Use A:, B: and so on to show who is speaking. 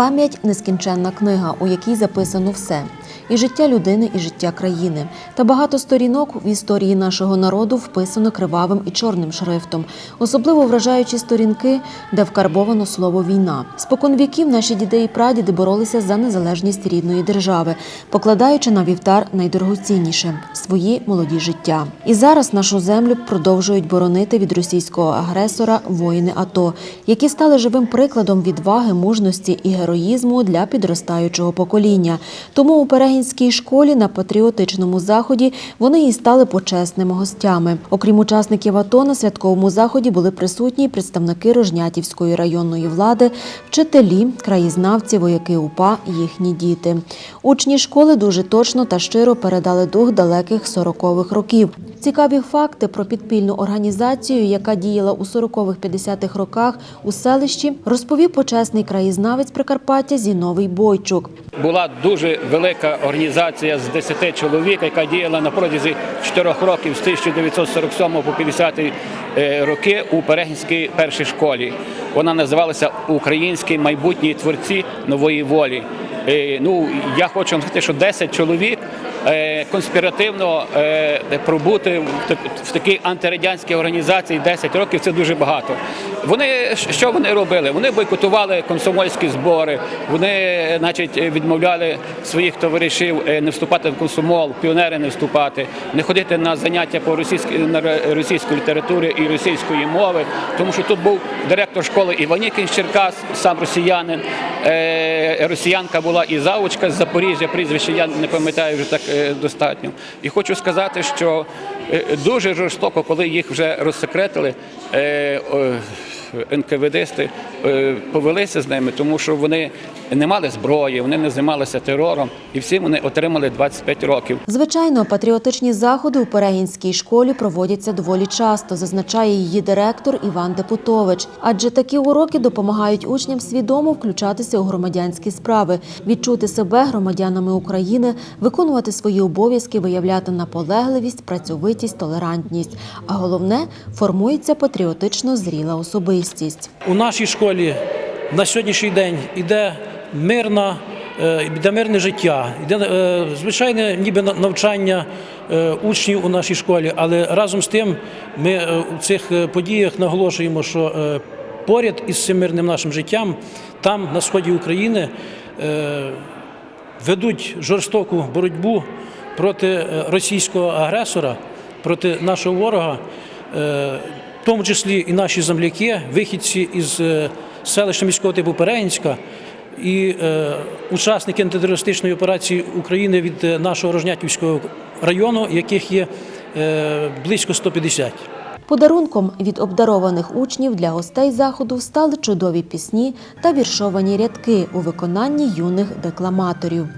A: Пам'ять нескінченна книга, у якій записано все. І життя людини, і життя країни. Та багато сторінок в історії нашого народу вписано кривавим і чорним шрифтом, особливо вражаючі сторінки, де вкарбовано слово війна. Спокон віків наші діди і прадіди боролися за незалежність рідної держави, покладаючи на вівтар найдорогоцінніше свої молоді життя. І зараз нашу землю продовжують боронити від російського агресора воїни АТО, які стали живим прикладом відваги, мужності і героїзму для підростаючого покоління. Тому у Перегінській школі на патріотичному заході вони і стали почесними гостями. Окрім учасників АТО, на святковому заході були присутні представники Рожнятівської районної влади, вчителі, краєзнавці, вояки УПА, їхні діти. Учні школи дуже точно та щиро передали дух далеких 40-х років. Цікаві факти про підпільну організацію, яка діяла у 40-х 50-х роках у селищі, розповів почесний краєзнавець Прикарпаття Зіновий Бойчук.
B: Була дуже велика організація з 10 чоловік, яка діяла на протязі 4 років з 1947 по 50 е, роки у Перегінській першій школі. Вона називалася Українські майбутні творці нової волі. Е, Ну, я хочу вам сказати, що 10 чоловік е, конспіративно е, пробути в такій антирадянській організації 10 років це дуже багато. Вони що вони робили? Вони бойкотували комсомольські збори, вони, значить, відмовляли своїх товаришів не вступати в комсомол, піонери не вступати, не ходити на заняття по російській на російській літературі і російської мови, тому що тут був директор школи Іванікін з Черкас, сам росіянин. Е, Росіянка була і завучка з Запоріжжя, прізвище я не пам'ятаю вже так е, достатньо. І хочу сказати, що е, дуже жорстоко, коли їх вже розсекретили. НКВДсти е, повелися з ними, тому що вони не мали зброї, вони не займалися терором, і всі вони отримали 25 років.
A: Звичайно, патріотичні заходи у Перегінській школі проводяться доволі часто, зазначає її директор Іван Депутович. Адже такі уроки допомагають учням свідомо включатися у громадянські справи, відчути себе громадянами України, виконувати свої обов'язки, виявляти наполегливість, працьовитість, толерантність. А головне формується патріотично зріла особистість.
C: У нашій школі на сьогоднішній день іде мирна, е, іде мирне життя, іде е, звичайне ніби на- навчання е, учнів у нашій школі, але разом з тим ми е, у цих е, подіях наголошуємо, що е, поряд із цим мирним нашим життям, там, на сході України, е, ведуть жорстоку боротьбу проти е, російського агресора, проти нашого ворога, е, в тому числі і наші земляки, вихідці із е, селища міського типу Переїнська і е, учасники антитерористичної операції України від е, нашого Рожнятівського району, яких є близько 150.
A: Подарунком від обдарованих учнів для гостей заходу стали чудові пісні та віршовані рядки у виконанні юних декламаторів.